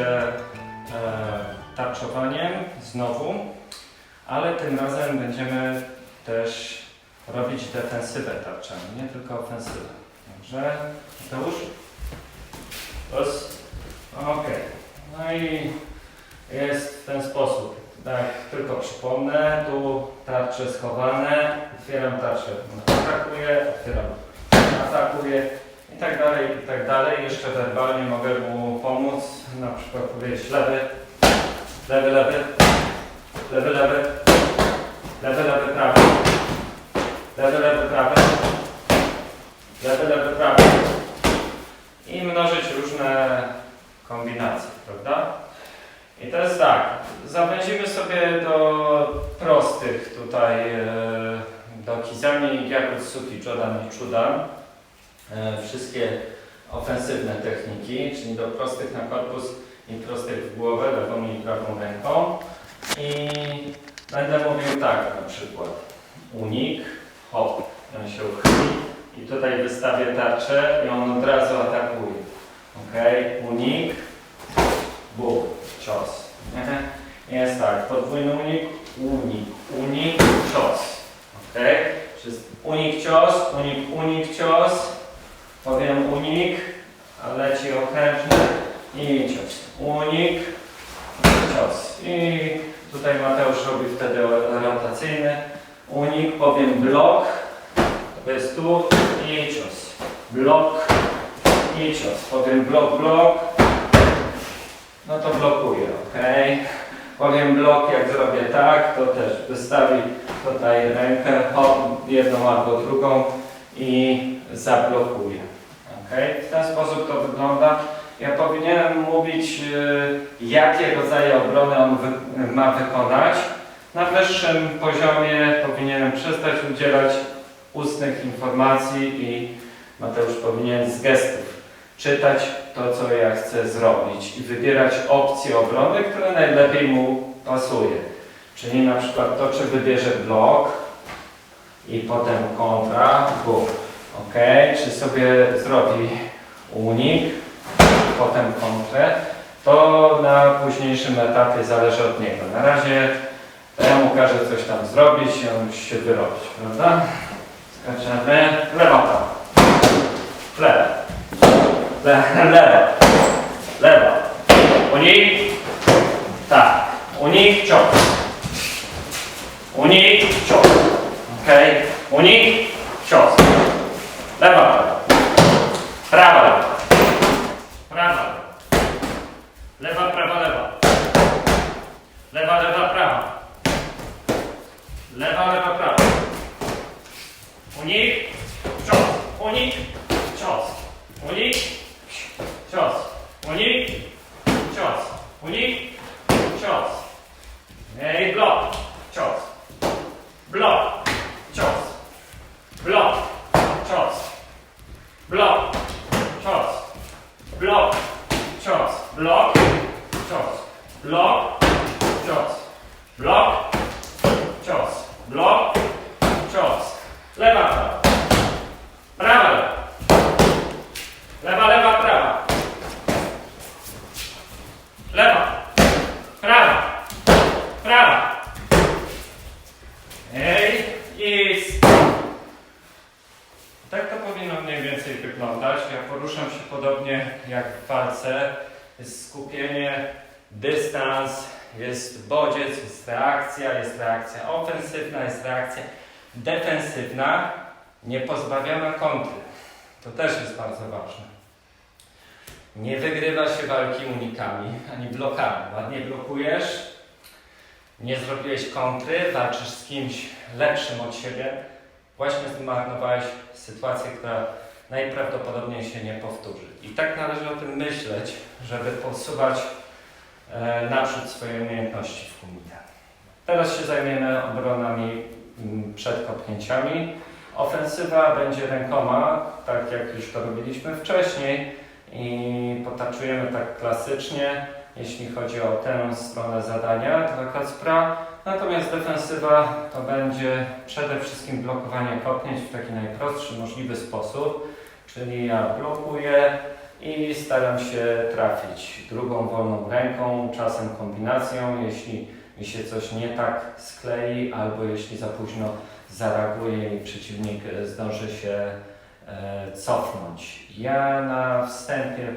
się e, tarczowaniem znowu, ale tym razem będziemy też robić defensywę tarczami, nie tylko ofensywę. Dobrze, Mateusz? Los. Okej. No i jest w ten sposób. Tak, tylko przypomnę, tu tarcze schowane, otwieram tarczę, atakuję, otwieram, atakuję i tak dalej, i tak dalej. Jeszcze werbalnie mogę mu pomóc, na przykład powiedzieć lewy, lewy, lewy, lewy, lewy, lewy, lewy, prawy, lewy, lewy, prawy, lewy, lewy, prawy. I mnożyć różne kombinacje, prawda? I to jest tak, zawęzimy sobie do prostych tutaj, e, do Kizami, Gyaku, Suki, Jodan i Chudan, e, wszystkie ofensywne techniki, czyli do prostych na korpus i prostych w głowę, lewą i prawą ręką. I będę mówił tak na przykład, unik, hop, on się uchyli i tutaj wystawię tarczę i on od razu atakuje. Ok, unik, bum, cios. Jest tak, podwójny unik, unik, unik, cios. Ok, unik, cios, unik, unik, cios. Powiem unik, leci okrężny i cios. Unik, cios. I tutaj Mateusz robi wtedy rotacyjny. Unik, powiem blok, to jest tu i cios. Blok i cios. Powiem blok, blok. No to blokuję, ok? Powiem blok, jak zrobię tak, to też wystawi tutaj rękę, hop, jedną albo drugą i zablokuje. ok? W ten sposób to wygląda. Ja powinienem mówić, y, jakie rodzaje obrony on wy, ma wykonać. Na wyższym poziomie powinienem przestać udzielać ustnych informacji i Mateusz powinien z gestów czytać to, co ja chcę zrobić i wybierać opcje obrony, które najlepiej mu pasuje. Czyli na przykład to, czy wybierze blok i potem kontra, bum, ok, czy sobie zrobi unik, potem kontrę, to na późniejszym etapie zależy od niego. Na razie to ja mu każę coś tam zrobić i on się wyrobić, prawda? Skaczemy, lewa, prawa, lewa. Le, lewa. Lewa. Unik. Tak. Unik, cios. Unik, cios. Okej. Unik, dystans, jest bodziec, jest reakcja, jest reakcja ofensywna, jest reakcja defensywna, nie pozbawiona kontry. To też jest bardzo ważne. Nie wygrywa się walki unikami ani blokami. Ładnie blokujesz, nie zrobiłeś kontry, walczysz z kimś lepszym od siebie, właśnie zmarnowałeś sytuację, która najprawdopodobniej się nie powtórzy. I tak należy o tym myśleć, żeby posuwać naprzód swoje umiejętności w kumite. Teraz się zajmiemy obronami mm, przed kopnięciami. Ofensywa będzie rękoma, tak jak już to robiliśmy wcześniej i potaczujemy tak klasycznie, jeśli chodzi o tę stronę zadania dla Kacpra. Natomiast defensywa to będzie przede wszystkim blokowanie kopnięć w taki najprostszy możliwy sposób, czyli ja blokuję, i staram się trafić drugą wolną ręką, czasem kombinacją, jeśli mi się coś nie tak sklei, albo jeśli za późno zareaguje i przeciwnik zdąży się e, cofnąć. Ja na wstępie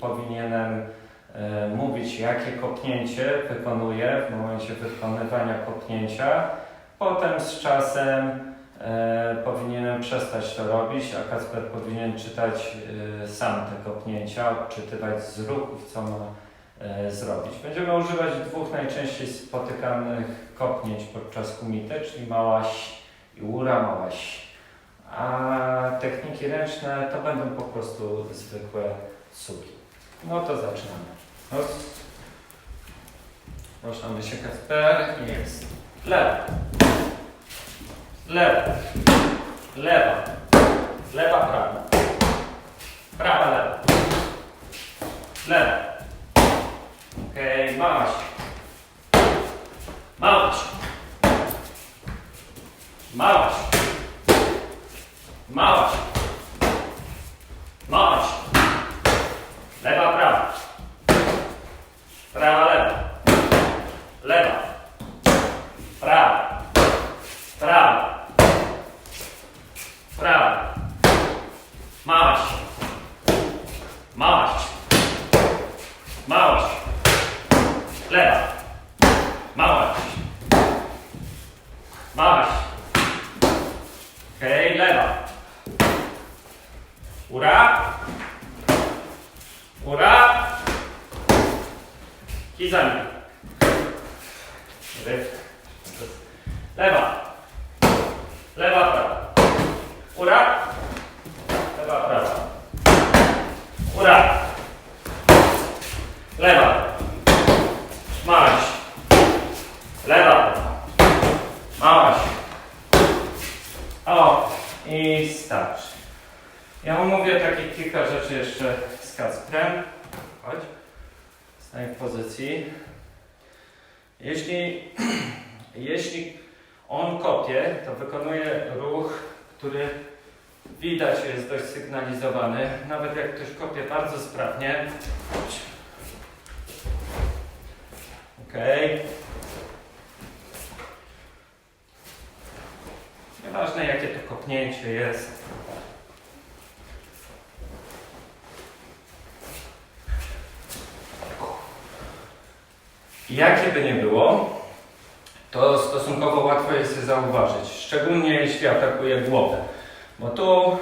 powinienem e, mówić, jakie kopnięcie wykonuję w momencie wykonywania kopnięcia. Potem z czasem e, powinienem przestać to robić, a Kacper powinien czytać e, sam te kopnięcia, odczytywać z ruchów, co ma e, zrobić. Będziemy używać dwóch najczęściej spotykanych kopnięć podczas kumite, czyli małaś i ura, małaś. A techniki ręczne to będą po prostu zwykłe suki. No to zaczynamy. No, Ruszamy się Kacper. Jest. Lewa. Lewa. Lewa. Lewa, prawa. Prawa, lewa. Lewa. Okej, małaś. Małaś. Małaś. Małaś. Małaś. Lewa, prawa. Prawa, lewa. Lewa. Prawa. Prawa. Małaś. Małaś. Małaś. Lewa. Małaś. Małaś. Okej, lewa. Ura. Ura. Kizami. Lewa. Lewa, prawa. Ura. Lewa, prawa. Ura. Lewa. Małaś. Lewa. Małaś. O, i starczy. Ja omówię takie kilka rzeczy jeszcze z Kacprem. Chodź. W pozycji. Jeśli, jeśli on kopie, to wykonuje ruch, który widać jest dość sygnalizowany. Nawet jak ktoś kopie bardzo sprawnie. Okej. Nieważne jakie to kopnięcie jest. Jakie by nie było, to stosunkowo łatwo jest je zauważyć, szczególnie jeśli atakuje głowę. Bo tu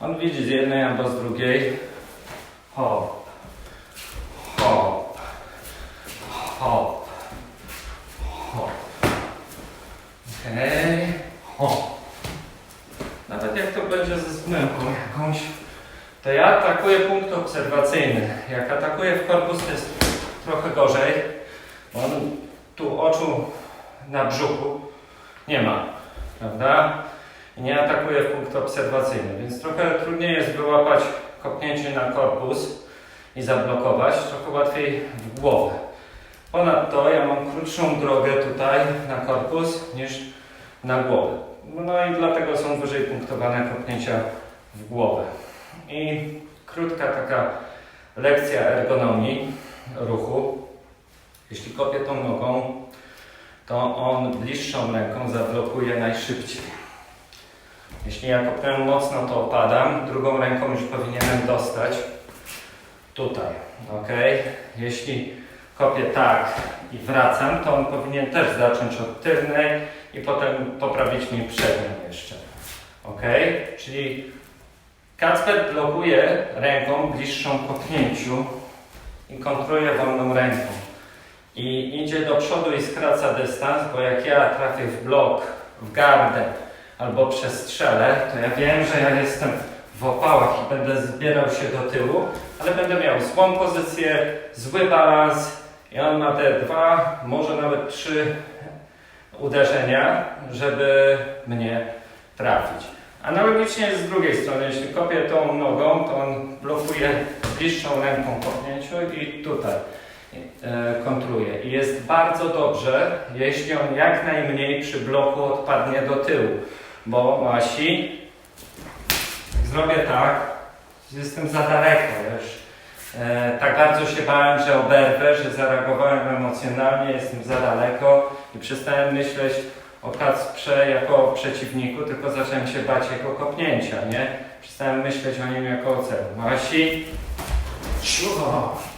on widzi z jednej albo z drugiej. Hop, hop, hop, hop. Okej, hop. Nawet jak to będzie ze zmyłką jakąś, to ja atakuję punkt obserwacyjny. Jak atakuję w korpus, to jest trochę gorzej. On tu oczu na brzuchu nie ma, prawda? I nie atakuje w punkt obserwacyjny, więc trochę trudniej jest wyłapać kopnięcie na korpus i zablokować, trochę łatwiej w głowę. Ponadto ja mam krótszą drogę tutaj na korpus niż na głowę. No i dlatego są wyżej punktowane kopnięcia w głowę. I krótka taka lekcja ergonomii ruchu. Jeśli kopię tą nogą, to on bliższą ręką zablokuje najszybciej. Jeśli ja kopnę mocno, to opadam, drugą ręką już powinienem dostać tutaj, ok? Jeśli kopię tak i wracam, to on powinien też zacząć od tylnej i potem poprawić mi przednią jeszcze, ok? Czyli Kacper blokuje ręką bliższą kopnięciu i kontroluje wolną ręką i idzie do przodu i skraca dystans, bo jak ja trafię w blok, w gardę albo przestrzelę, to ja wiem, że ja jestem w opałach i będę zbierał się do tyłu, ale będę miał złą pozycję, zły balans i on ma te dwa, może nawet trzy uderzenia, żeby mnie trafić. Analogicznie jest z drugiej strony, jeśli kopię tą nogą, to on blokuje bliższą ręką kopnięciu i tutaj kontruje. I jest bardzo dobrze, jeśli on jak najmniej przy bloku odpadnie do tyłu, bo Masi, zrobię tak, jestem za daleko, wiesz. E, tak bardzo się bałem, że oberwę, że zareagowałem emocjonalnie, jestem za daleko i przestałem myśleć o Kacprze jako o przeciwniku, tylko zacząłem się bać jego kopnięcia, nie? Przestałem myśleć o nim jako o celu. Masi,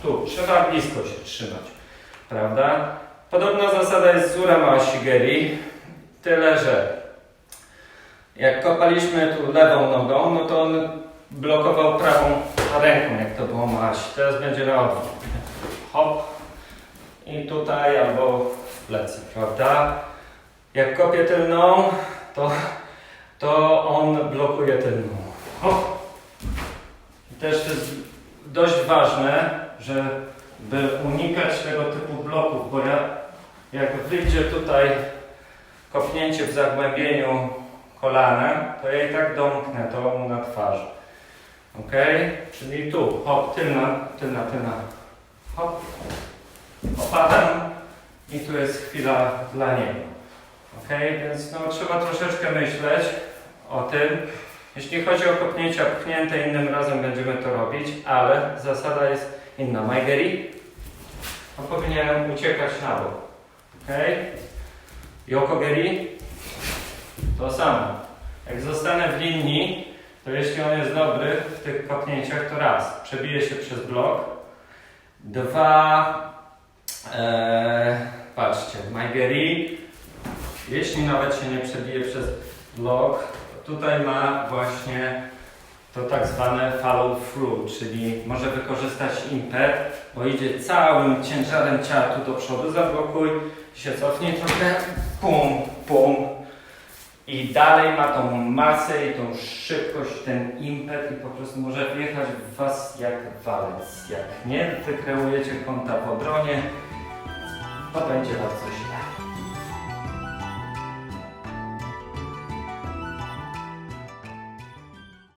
tu, trzeba blisko się trzymać, prawda? Podobna zasada jest z Ura Mawasigeri, tyle że jak kopaliśmy tu lewą nogą, no to on blokował prawą ręką, jak to było Masi. Teraz będzie na odwrót. Hop. I tutaj albo w plecy, prawda? Jak kopię tylną, to, to on blokuje tylną. Hop. I też to jest dość ważne, żeby unikać tego typu bloków, bo ja, jak wyjdzie tutaj kopnięcie w zagłębieniu kolanem, to ja i tak domknę to na twarzy. Ok? Czyli tu, hop, tylna, tylna, tylna. Hop. Opadam i tu jest chwila dla niego. Ok? Więc no, trzeba troszeczkę myśleć o tym. Jeśli chodzi o kopnięcia pchnięte, innym razem będziemy to robić, ale zasada jest inna. Majgeri, no powinienem uciekać na bok. Ok? Yokogeri, to samo. Jak zostanę w linii, to jeśli on jest dobry w tych kopnięciach, to raz, przebije się przez blok. Dwa, e, patrzcie, Majgeri, jeśli nawet się nie przebije przez blok, tutaj ma właśnie to tak zwane follow through, czyli może wykorzystać impet, bo idzie całym ciężarem ciała tu do przodu, zablokuj, się cofnij trochę, pum, pum, i dalej ma tą masę i tą szybkość, ten impet i po prostu może wjechać w Was jak walec. Jak nie wykreujecie kąta w obronie, to będzie bardzo źle.